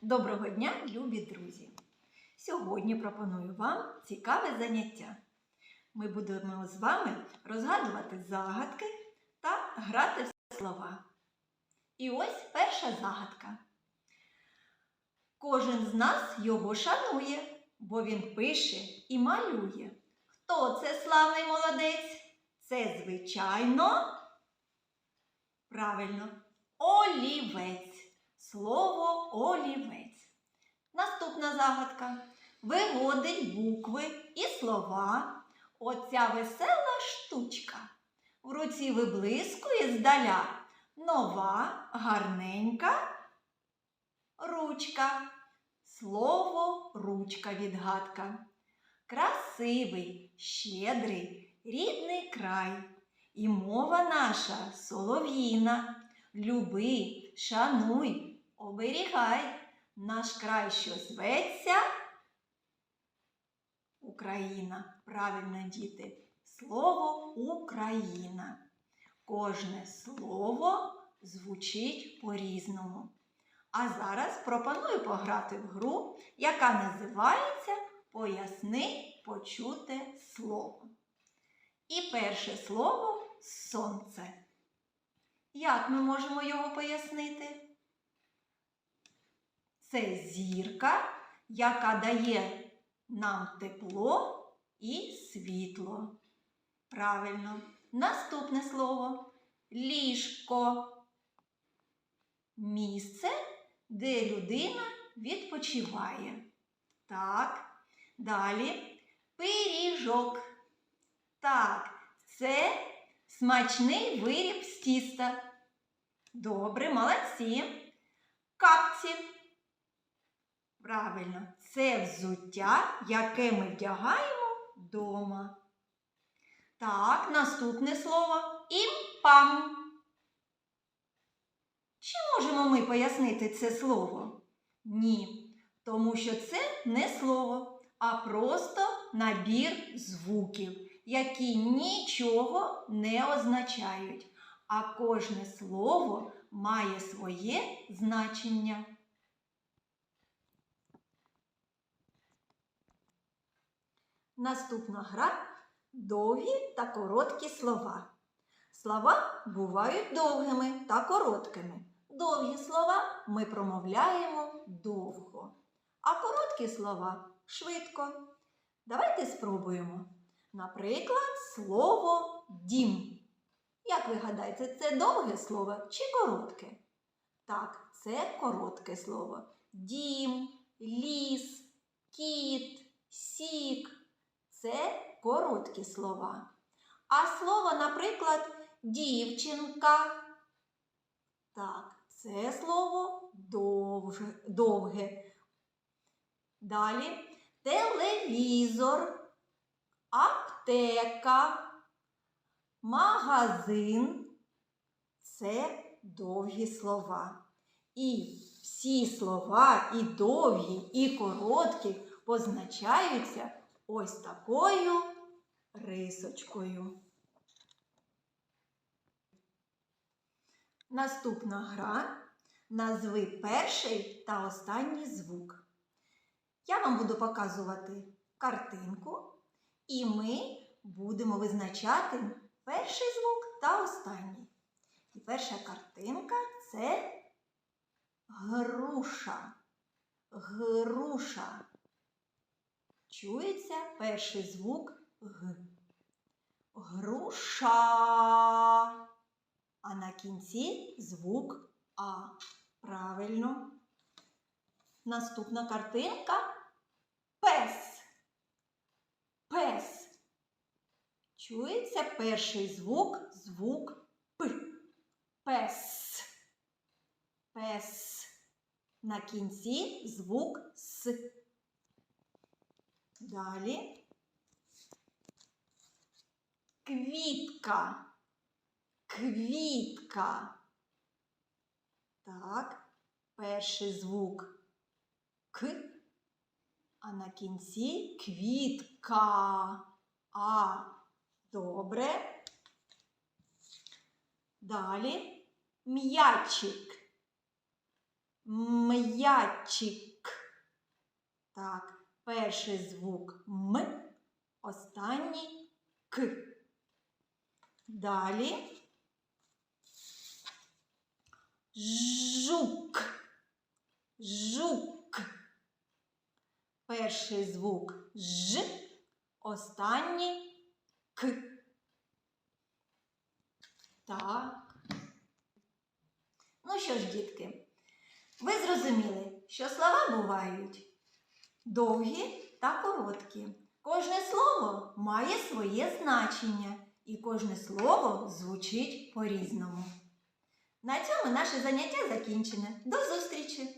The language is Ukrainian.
Доброго дня, любі друзі! Сьогодні пропоную вам цікаве заняття. Ми будемо з вами розгадувати загадки та грати в слова. І ось перша загадка. Кожен з нас його шанує, бо він пише і малює. Хто це славний молодець? Це, звичайно, правильно, олівець. Слово олівець. Наступна загадка. Виводить букви і слова. Оця весела штучка. В руці виблискує здаля нова, гарненька ручка. Слово ручка відгадка. Красивий, щедрий, рідний край. І мова наша солов'їна. Люби, шануй, оберігай наш край, що зветься Україна. Правильно, діти, слово Україна. Кожне слово звучить по-різному. А зараз пропоную пограти в гру, яка називається Поясни почуте слово. І перше слово сонце. Як ми можемо його пояснити? Це зірка, яка дає нам тепло і світло. Правильно. Наступне слово ліжко. Місце, де людина відпочиває. Так. Далі пиріжок. Так, це смачний виріб з тіста. Добре, молодці. Капці. Правильно, це взуття, яке ми вдягаємо вдома. Так, наступне слово імпам. Чи можемо ми пояснити це слово? Ні, тому що це не слово, а просто набір звуків, які нічого не означають, а кожне слово має своє значення. Наступна гра довгі та короткі слова. Слова бувають довгими та короткими. Довгі слова ми промовляємо довго, а короткі слова швидко. Давайте спробуємо. Наприклад, слово дім. Як ви гадаєте, це довге слово чи коротке? Так, це коротке слово. Дім, ліс, кіт, сік короткі слова. А слово, наприклад, дівчинка. Так, це слово довже, довге. Далі телевізор, аптека, магазин це довгі слова. І всі слова, і довгі, і короткі позначаються ось такою рисочкою. Наступна гра назви перший та останній звук. Я вам буду показувати картинку, і ми будемо визначати перший звук та останній. І перша картинка це груша. Груша. Чується перший звук Г. Груша. А на кінці звук А. Правильно. Наступна картинка пес. Пес. Чується перший звук, звук П. Пес. Пес. На кінці звук С. Далі. Квітка. Квітка. Так, перший звук К, а на кінці квітка. А. Добре. Далі м'ячик. М'ячик. Так, перший звук М, останній К. Далі. Жук. Жук. Перший звук Ж, останній К. Так. Ну що ж, дітки, ви зрозуміли, що слова бувають довгі та короткі. Кожне слово має своє значення, і кожне слово звучить по-різному. На цьому наше заняття закінчене. До зустрічі!